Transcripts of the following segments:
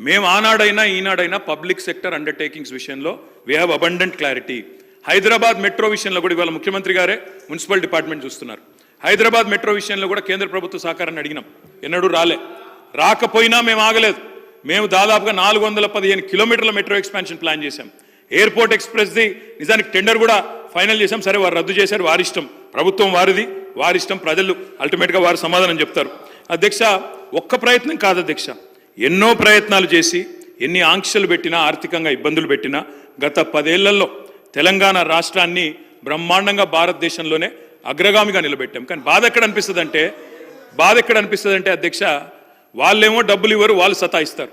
మేము ఆనాడైనా ఈనాడైనా public sector undertakings విషయంలో we have abundant clarity Hyderabad metro విషయంలో కూడా ఇవాళ ముఖ్యమంత్రి గారే మున్సిపల్ డిపార్ట్మెంట్ చూస్తున్నారు. హైదరాబాద్ మెట్రో విషయంలో కూడా కేంద్ర ప్రభుత్వ సహకారాన్ని అడిగినాం. ఎన్నడూ రాలే. రాకపోయినా మేము ఆగలేదు. మేము దాదాపుగా నాలుగు వందల పదిహేను కిలోమీటర్ల మెట్రో ఎక్స్పాన్షన్ ప్లాన్ చేశాం. ఎయిర్పోర్ట్ ఎక్స్ప్రెస్ది నిజానికి టెండర్ కూడా ఫైనల్ చేశాం. సరే వారు రద్దు చేశారు. వారిష్టం ప్రభుత్వం వారిది. వారిష్టం ప్రజలు. అల్టిమేట్గా వారు సమాధానం చెప్తారు. అధ్యక్ష ఒక్క ప్రయత్నం కాదు అధ్యక్ష. ఎన్నో ప్రయత్నాలు చేసి ఎన్ని ఆంక్షలు పెట్టినా ఆర్థికంగా ఇబ్బందులు పెట్టినా గత పదేళ్ళలో తెలంగాణ రాష్ట్రాన్ని బ్రహ్మాండంగా భారతదేశంలోనే అగ్రగామిగా నిలబెట్టాం. కానీ బాధ ఎక్కడ అనిపిస్తుంది అంటే బాధ ఎక్కడ అనిపిస్తుంది అంటే అధ్యక్ష వాళ్ళేమో డబ్బులు ఇవ్వరు వాళ్ళు సతాయిస్తారు.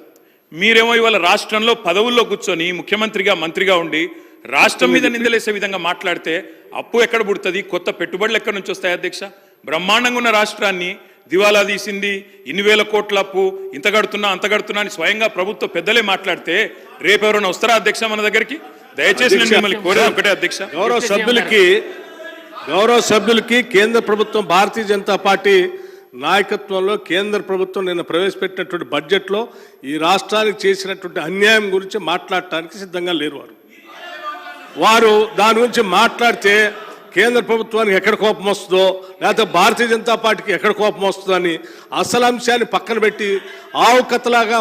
మీరేమో ఇవాళ రాష్ట్రంలో పదవుల్లో కూర్చొని ముఖ్యమంత్రిగా మంత్రిగా ఉండి రాష్ట్రం మీద నిందలేసే విధంగా మాట్లాడితే అప్పు ఎక్కడ పుడుతుంది కొత్త పెట్టుబడులు ఎక్కడి నుంచి వస్తాయి అధ్యక్ష? బ్రహ్మాండంగా ఉన్న రాష్ట్రాన్ని దివాలా తీసింది ఇన్ని వేల కోట్ల అప్పు ఇంత కడుతున్నా అంత కడుతున్నా అని స్వయంగా ప్రభుత్వ పెద్దలే మాట్లాడితే రేపు ఎవరైనా వస్తారా అధ్యక్ష మన దగ్గరికి? దయచేసి నేను మిమ్మల్ని కోరేది ఒకటే అధ్యక్ష. గౌరవ సభ్యులకి గౌరవ సభ్యులకి కేంద్ర ప్రభుత్వం భారతీయ జనతా పార్టీ నాయకత్వంలో కేంద్ర ప్రభుత్వం నిన్న ప్రవేశపెట్టినటువంటి బడ్జెట్లో ఈ రాష్ట్రానికి చేసినటువంటి అన్యాయం గురించి మాట్లాడటానికి సిద్ధంగా లేరు వారు. వారు దాని గురించి మాట్లాడితే కేంద్ర ప్రభుత్వానికి ఎక్కడ కోపం వస్తుందో లేకపోతే భారతీయ జనతా పార్టీకి ఎక్కడ కోపం వస్తుందని అసలు అంశాన్ని పక్కన పెట్టి ఆవు కథలాగా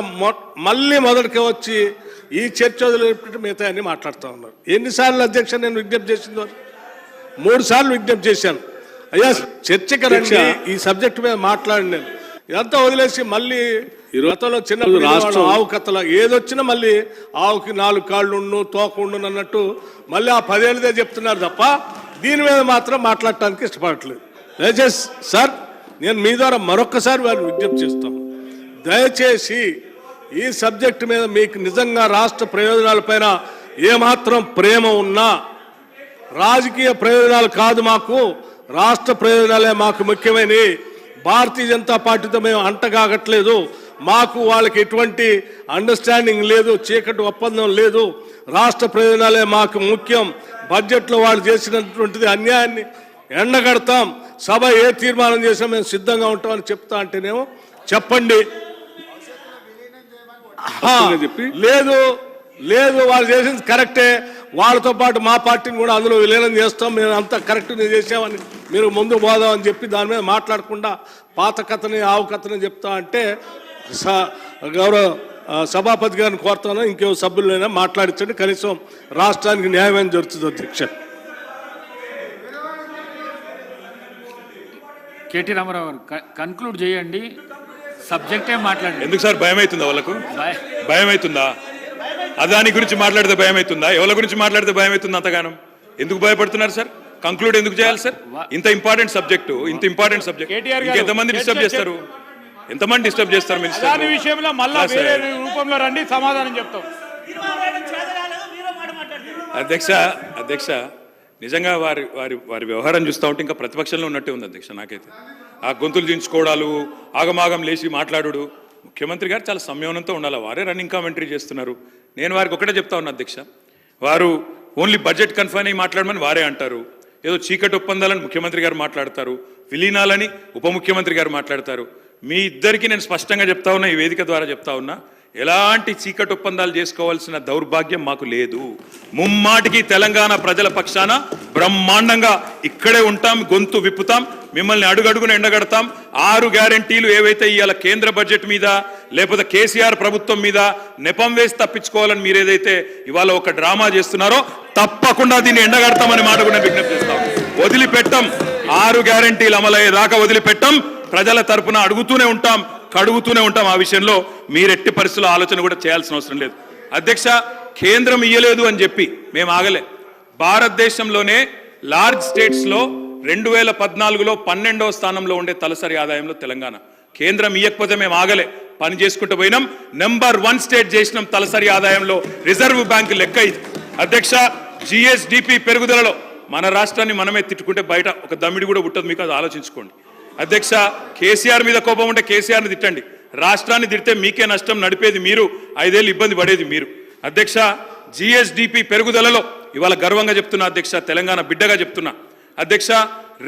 మళ్ళీ మొదటికి వచ్చి ఈ చర్చ వదిలిపెట్టి మిగతా అన్ని మాట్లాడుతూ ఉన్నారు. ఎన్నిసార్లు అధ్యక్ష నేను విజ్ఞప్తి చేసిందో? మూడు సార్లు విజ్ఞప్తి చేశాను. అయ్యా చర్చకి రండి. ఈ సబ్జెక్ట్ మీద మాట్లాడి నేను. ఇదంతా వదిలేసి మళ్ళీ ఈ గతంలో చిన్న రాష్ట్రం ఆవు కథల ఏదొచ్చినా మళ్ళీ ఆవుకి నాలుగు కాళ్ళు ఉండు తోక ఉండు అన్నట్టు మళ్ళీ ఆ పదేళ్ళదే చెప్తున్నారు తప్ప దీని మీద మాత్రం మాట్లాడటానికి ఇష్టపడట్లేదు. దయచేసి సార్ నేను మీ ద్వారా మరొక్కసారి వారిని విజ్ఞప్తి చేస్తాను. దయచేసి ఈ సబ్జెక్ట్ మీద మీకు నిజంగా రాష్ట్ర ప్రయోజనాలపైన ఏమాత్రం ప్రేమ ఉన్నా రాజకీయ ప్రయోజనాలు కాదు మాకు రాష్ట్ర ప్రయోజనాలే మాకు ముఖ్యమైనవి. భారతీయ జనతా పార్టీతో మేము అంటగాగట్లేదు. మాకు వాళ్ళకి ఎటువంటి అండర్స్టాండింగ్ లేదు చీకటి ఒప్పందం లేదు. రాష్ట్ర ప్రయోజనాలే మాకు ముఖ్యం. బడ్జెట్లో వాళ్ళు చేసినటువంటిది అన్యాయాన్ని ఎండగడతాం. సభ ఏ తీర్మానం చేసినా మేము సిద్ధంగా ఉంటామని చెప్తా అంటేనేమో చెప్పండి. ఆ, లేదు లేదు వాళ్ళు చేసింది కరెక్టే. వాళ్ళతో పాటు మా పార్టీని కూడా అందులో విలీనం చేస్తాం. మేము అంత కరెక్ట్ చేసామని మీరు ముందు పోదామని చెప్పి దాని మీద మాట్లాడకుండా పాత కథని ఆవు కథని చెప్తా అంటే గౌరవ సభాపతి గారిని కోరుతాను ఇంకో సభ్యులైనా మాట్లాడించండి. కనీసం రాష్ట్రానికి న్యాయమైన జరుగుతుంది అధ్యక్ష. కేటీ రామారావు కన్క్లూడ్ చేయండి. సబ్జెక్టే మాట్లాడండి. ఎందుకు సార్? భయం అవుతుందా వాళ్ళకు. భయం అవుతుందా అదాని గురించి మాట్లాడితే భయం అవుతుందా ఎవరి గురించి మాట్లాడితే భయం అవుతుంది అంతగానం? ఎందుకు భయపడుతున్నారు సార్? కంక్లూడ్ ఎందుకు చేయాలి సార్? ఇంత ఇంపార్టెంట్ సబ్జెక్టు ఇంత ఇంపార్టెంట్ సబ్జెక్ట్. ఎంతమంది డిస్టర్బ్ చేస్తారు? ఎంతమంది డిస్టర్బ్ చేస్తారు దాని మినిస్టర్ విషయంలో మళ్ళా. వేరే రూపంలో రండి సమాధానం చెప్తాం. అధ్యక్ష అధ్యక్ష నిజంగా వారి వారి వారి వ్యవహారం చూస్తూ ఉంటే ఇంకా ప్రతిపక్షంలో ఉన్నట్టే ఉంది అధ్యక్ష నాకైతే. ఆ గొంతులు దించుకోవడాలు ఆగమాగం లేచి మాట్లాడు ముఖ్యమంత్రి గారు చాలా సంయమనంతో ఉండాలి వారే రన్నింగ్ కామెంటరీ చేస్తున్నారు. నేను వారికి ఒకటే చెప్తా ఉన్నా అధ్యక్ష. వారు ఓన్లీ బడ్జెట్ కన్ఫైన్ అయ్యి మాట్లాడమని వారే అంటారు. ఏదో చీకటి ఒప్పందాలని ముఖ్యమంత్రి గారు మాట్లాడతారు. విలీనాలని ఉప ముఖ్యమంత్రి గారు మాట్లాడతారు. మీ ఇద్దరికి నేను స్పష్టంగా చెప్తా ఉన్నా ఈ వేదిక ద్వారా చెప్తా ఉన్నా ఎలాంటి చీకటి ఒప్పందాలు చేసుకోవాల్సిన దౌర్భాగ్యం మాకు లేదు. ముమ్మాటికి తెలంగాణ ప్రజల పక్షాన బ్రహ్మాండంగా ఇక్కడే ఉంటాం గొంతు విప్పుతాం మిమ్మల్ని అడుగడుగున ఎండగడతాం. ఆరు గ్యారంటీలు ఏవైతే ఇవాళ కేంద్ర బడ్జెట్ మీద లేకపోతే కేసీఆర్ ప్రభుత్వం మీద నెపం వేసి తప్పించుకోవాలని మీరు ఏదైతే ఇవాళ ఒక డ్రామా చేస్తున్నారో తప్పకుండా దీన్ని ఎండగడతామని మాట కూడా విజ్ఞప్తి చేస్తాం. వదిలిపెట్టం. ఆరు గ్యారంటీలు అమలయ్యేదాకా వదిలిపెట్టం. ప్రజల తరపున అడుగుతూనే ఉంటాం కడుగుతూనే ఉంటాం ఆ విషయంలో. మీరెట్టి పరిస్థితుల్లో ఆలోచన కూడా చేయాల్సిన అవసరం లేదు. అధ్యక్ష కేంద్రం ఇయ్యలేదు అని చెప్పి మేము ఆగలే. భారతదేశంలోనే లార్జ్ స్టేట్స్లో రెండు వేల పద్నాలుగులో పన్నెండవ స్థానంలో ఉండే తలసరి ఆదాయంలో తెలంగాణ. కేంద్రం ఇయ్యకపోతే మేము ఆగలే. పని చేసుకుంటూ పోయినాం. నెంబర్ వన్ స్టేట్ చేసినాం తలసరి ఆదాయంలో. రిజర్వ్ బ్యాంక్ లెక్క ఇది. అధ్యక్ష జిఎస్డిపి పెరుగుదలలో మన రాష్ట్రాన్ని మనమే తిట్టుకుంటే బయట ఒక దమ్మిడి కూడా పుట్టదు. మీకు అది ఆలోచించుకోండి. అధ్యక్ష కేసీఆర్ మీద కోపం ఉంటే కేసీఆర్ని తిట్టండి. రాష్ట్రాన్ని తిడితే మీకే నష్టం నడిపేది మీరు ఐదేళ్ళు ఇబ్బంది పడేది మీరు. అధ్యక్ష జిఎస్డిపి పెరుగుదలలో ఇవాళ గర్వంగా చెప్తున్నా అధ్యక్ష తెలంగాణ బిడ్డగా చెప్తున్నా. అధ్యక్ష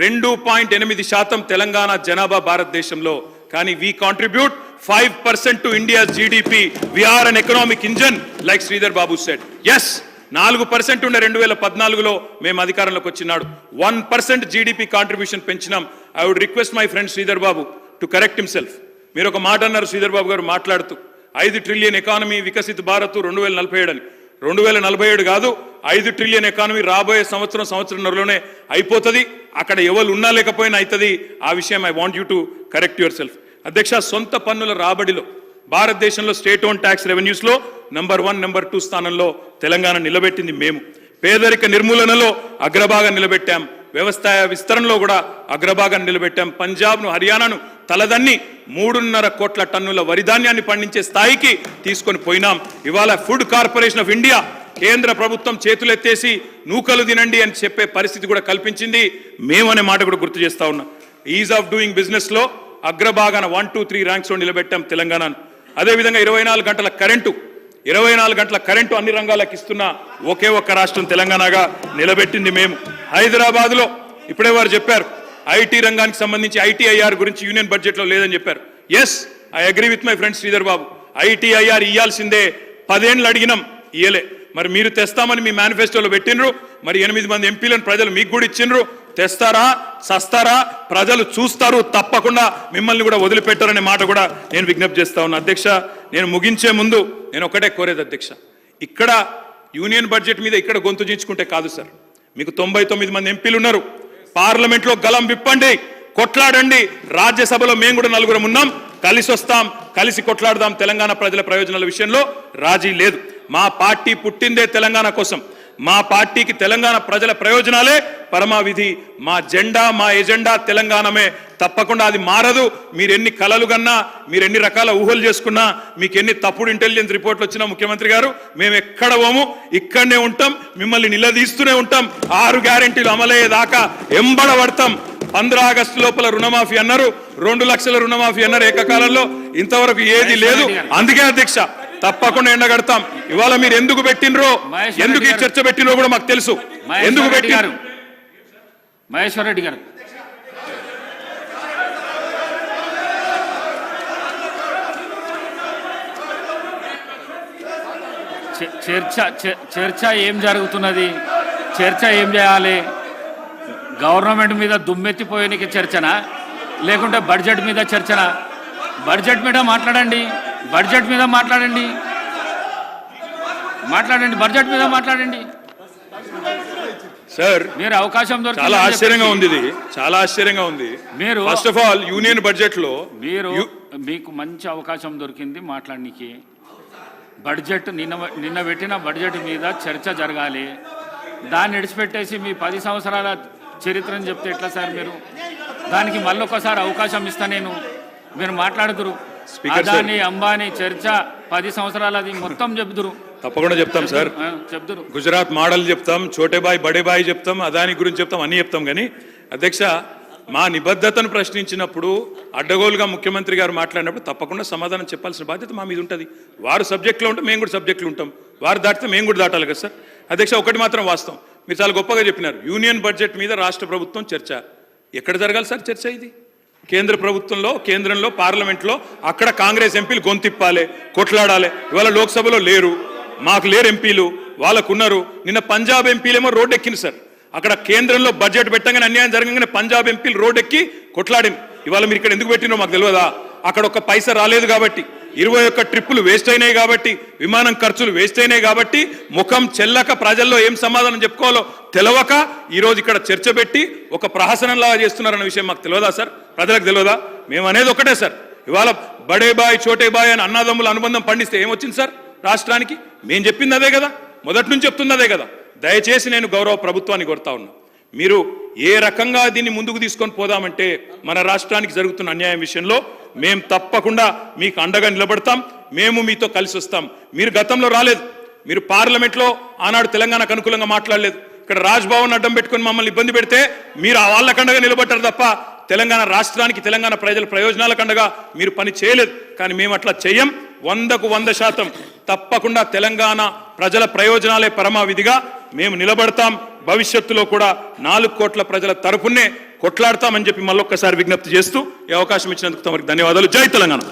రెండు పాయింట్ ఎనిమిది శాతం తెలంగాణ జనాభా భారతదేశంలో. కానీ we contribute five percent to India GDP we are an economic engine like Sridhar Babu said as నాలుగు పర్సెంట్ ఉండే రెండు వేల పద్నాలుగులో మేము అధికారంలోకి వచ్చినాడు. One percent GDP contribution పెంచినాం. I would request my friend Sridhar Babu to correct himself మీరు ఒక మాట అన్నారు శ్రీధర్ బాబు గారు మాట్లాడుతూ. ఐదు ట్రిలియన్ ఎకానమీ వికసిత్ భారత్ రెండు వేల నలభై ఏడు అని. రెండు వేల నలభై ఏడు కాదు ఐదు ట్రిలియన్ ఎకానమీ రాబోయే సంవత్సరం సంవత్సరంలోనే అయిపోతుంది. అక్కడ ఎవరు ఉన్నా లేకపోయినా అవుతుంది ఆ విషయం I want you to correct yourself అధ్యక్ష సొంత పన్నుల రాబడిలో భారతదేశంలో స్టేట్ ఓన్ ట్యాక్స్ రెవెన్యూస్లో నంబర్ వన్ నెంబర్ టూ స్థానంలో తెలంగాణ నిలబెట్టింది మేము. పేదరిక నిర్మూలనలో అగ్రభాగం నిలబెట్టాం. వ్యవసాయ విస్తరణలో కూడా అగ్రభాగం నిలబెట్టాం. పంజాబ్ను హర్యానాను తలదన్ని మూడున్నర కోట్ల టన్నుల వరి ధాన్యాన్ని పండించే స్థాయికి తీసుకొని పోయినాం. ఇవాళ ఫుడ్ కార్పొరేషన్ ఆఫ్ ఇండియా కేంద్ర ప్రభుత్వం చేతులెత్తేసి నూకలు తినండి అని చెప్పే పరిస్థితి కూడా కల్పించింది. మేమనే మాట కూడా గుర్తు చేస్తా ఉన్నాం. ఈజ్ ఆఫ్ డూయింగ్ బిజినెస్లో అగ్రభాగాన వన్ టూ త్రీ ర్యాంక్స్లో నిలబెట్టాం తెలంగాణను. అదేవిధంగా ఇరవై నాలుగు గంటల కరెంటు ఇరవై నాలుగు గంటల కరెంటు అన్ని రంగాలకు ఇస్తున్న ఒకే ఒక్క రాష్ట్రం తెలంగాణగా నిలబెట్టింది మేము. హైదరాబాద్లో ఇప్పుడే వారు చెప్పారు ఐటీ రంగానికి సంబంధించి ఐటీఐఆర్ గురించి యూనియన్ బడ్జెట్లో లేదని చెప్పారు. Yes I agree with my friend Sridhar Babu. ITIR ఇయ్యాల్సిందే పదేళ్ళు అడిగినాం ఇయ్యలే. మరి మీరు తెస్తామని మీ మేనిఫెస్టోలో పెట్టినరు మరి ఎనిమిది మంది ఎంపీలను ప్రజలు మీకు కూడా ఇచ్చిండ్రు తెస్తారా సస్తారా? ప్రజలు చూస్తారు తప్పకుండా మిమ్మల్ని కూడా వదిలిపెట్టారనే మాట కూడా నేను విజ్ఞప్తి చేస్తా ఉన్నా. అధ్యక్ష నేను ముగించే ముందు నేను ఒకటే కోరేది అధ్యక్ష. ఇక్కడ యూనియన్ బడ్జెట్ మీద ఇక్కడ గొంతు చించుకుంటే కాదు సార్. మీకు తొంభై తొమ్మిది మంది ఎంపీలు ఉన్నారు. పార్లమెంట్లో గలం విప్పండి కొట్లాడండి. రాజ్యసభలో మేము కూడా నలుగురం ఉన్నాం. కలిసి వస్తాం కలిసి కొట్లాడదాం తెలంగాణ ప్రజల ప్రయోజనాల విషయంలో. రాజీ లేదు. మా పార్టీ పుట్టిందే తెలంగాణ కోసం. మా పార్టీకి తెలంగాణ ప్రజల ప్రయోజనాలే. పరమావిధి మా జెండా మా ఎజెండా తెలంగాణమే. తప్పకుండా అది మారదు. మీరు ఎన్ని కలలు కన్నా మీరు ఎన్ని రకాల ఊహలు చేసుకున్నా మీకు ఎన్ని తప్పుడు ఇంటెలిజెన్స్ రిపోర్ట్లు వచ్చినా ముఖ్యమంత్రి గారు మేము ఎక్కడ పోము? ఇక్కడనే ఉంటాం. మిమ్మల్ని నిలదీస్తూనే ఉంటాం. ఆరు గ్యారెంటీలు అమలయ్యేదాకా ఎంబడబడతాం. పంద్ర ఆగస్టు లోపల రుణమాఫీ అన్నారు. రెండు లక్షల రుణమాఫీ అన్నారు ఏకకాలంలో. ఇంతవరకు ఏది లేదు. అందుకే అధ్యక్ష తప్పకుండా ఎండగడతాం. ఇవాళ మీరు ఎందుకు పెట్టినరో ఎందుకు ఈ చర్చ పెట్టినరో కూడా మాకు తెలుసు. ఎందుకు మహేశ్వర్ రెడ్డి పెట్టి గారు. మహేశ్వర్ రెడ్డి గారు. చర్చ చర్చ ఏం జరుగుతున్నది? చర్చ ఏం చేయాలి? గవర్నమెంట్ మీద దుమ్మెత్తిపోయేనికి చర్చనా? లేకుంటే బడ్జెట్ మీద చర్చనా? బడ్జెట్ మీద మాట్లాడండి. బడ్జెట్ మీద మాట్లాడండి. మాట్లాడండి బడ్జెట్ మీద మాట్లాడండి. సార్ మీరు అవకాశం చాలా ఆశ్చర్యంగా ఉంది ఇది. చాలా ఆశ్చర్యంగా ఉంది. మీరు- ఫస్ట్ ఆఫ్ ఆల్ యూనియన్ బడ్జెట్లో మీరు మీకు మంచి అవకాశం దొరికింది మాట్లాడడానికి బడ్జెట్ నిన్న నిన్న పెట్టిన బడ్జెట్ మీద చర్చ జరగాలి. దాన్ని విడిచిపెట్టేసి మీ పది సంవత్సరాల చరిత్రను చెప్తే ఎట్లా సార్ మీరు? దానికి మళ్ళీ ఒకసారి అవకాశం ఇస్తా నేను. మీరు మాట్లాడుతురు. అదాని అంబానీ చర్చ పది సంవత్సరాలది మొత్తం చెప్తురు తప్పకుండా చెప్తాం సార్. చెప్తురు గుజరాత్ మోడల్ చెప్తాం చోటే బాయ్ బడే బాయ్ చెప్తాం అదాని గురించి చెప్తాం అన్ని చెప్తాం కానీ అధ్యక్ష మా నిబద్ధతను ప్రశ్నించినప్పుడు అడ్డగోలుగా ముఖ్యమంత్రి గారు మాట్లాడినప్పుడు తప్పకుండా సమాధానం చెప్పాల్సిన బాధ్యత మా మీద ఉంటుంది. వారు సబ్జెక్ట్లో ఉంటే మేము కూడా సబ్జెక్టులు ఉంటాం. వారు దాటితే మేము కూడా దాటాలి కదా సార్. అధ్యక్ష ఒకటి మాత్రం వాస్తవం. మీరు చాలా గొప్పగా చెప్పినారు. యూనియన్ బడ్జెట్ మీద రాష్ట్ర ప్రభుత్వం చర్చ. ఎక్కడ జరగాలి సార్ చర్చ ఇది? కేంద్ర ప్రభుత్వంలో కేంద్రంలో పార్లమెంట్లో అక్కడ కాంగ్రెస్ ఎంపీలు గొంతిప్పాలి కొట్లాడాలి. ఇవాళ లోక్సభలో లేరు. మాకు లేరు ఎంపీలు. వాళ్ళకున్నారు. నిన్న పంజాబ్ ఎంపీలేమో రోడ్ ఎక్కింది సార్. అక్కడ కేంద్రంలో బడ్జెట్ పెట్టగానే అన్యాయం జరగగానే పంజాబ్ ఎంపీలు రోడ్ ఎక్కి కొట్లాడింది. ఇవాళ మీరు ఇక్కడ ఎందుకు పెట్టినో మాకు తెలియదా? అక్కడ ఒక పైసా రాలేదు కాబట్టి. ఇరవై ఒక్క ట్రిప్పులు వేస్ట్ అయినాయి కాబట్టి విమానం ఖర్చులు వేస్ట్ అయినాయి కాబట్టి ముఖం చెల్లక ప్రజల్లో ఏం సమాధానం చెప్పుకోవాలో తెలవక ఈరోజు ఇక్కడ చర్చ పెట్టి ఒక ప్రహసనంలాగా చేస్తున్నారన్న విషయం మాకు తెలియదా సార్? ప్రజలకు తెలియదా మేము అనేది ఒకటే సార్. ఇవాళ బడే బాయ్ చోటే బాయ్ అని అన్నదమ్ముల అనుబంధం పండిస్తే ఏమొచ్చింది సార్ రాష్ట్రానికి? మేము చెప్పింది అదే కదా. మొదటి నుంచి చెప్తుంది అదే కదా. దయచేసి నేను గౌరవ ప్రభుత్వాన్ని కొడతా ఉన్నా. మీరు ఏ రకంగా దీన్ని ముందుకు తీసుకొని పోదామంటే మన రాష్ట్రానికి జరుగుతున్న అన్యాయం విషయంలో మేము తప్పకుండా మీకు అండగా నిలబడతాం. మేము మీతో కలిసి వస్తాం. మీరు గతంలో రాలేదు. మీరు పార్లమెంట్లో ఆనాడు తెలంగాణకు అనుకూలంగా మాట్లాడలేదు. ఇక్కడ రాజ్భవన్ అడ్డం పెట్టుకుని మమ్మల్ని ఇబ్బంది పెడితే మీరు ఆ వాళ్ళకండగా నిలబడ్డారు తప్ప తెలంగాణ రాష్ట్రానికి తెలంగాణ ప్రజల ప్రయోజనాలకండగా మీరు పని చేయలేదు. కానీ మేము అట్లా చెయ్యం. వందకు వంద శాతం తప్పకుండా తెలంగాణ ప్రజల ప్రయోజనాలే పరమావిధిగా మేము నిలబడతాం. భవిష్యత్తులో కూడా నాలుగు కోట్ల ప్రజల తరపునే కొట్లాడతామని చెప్పి మళ్ళొక్కసారి విజ్ఞప్తి చేస్తూ ఈ అవకాశం ఇచ్చినందుకు తమకు ధన్యవాదాలు. జై తెలంగాణ.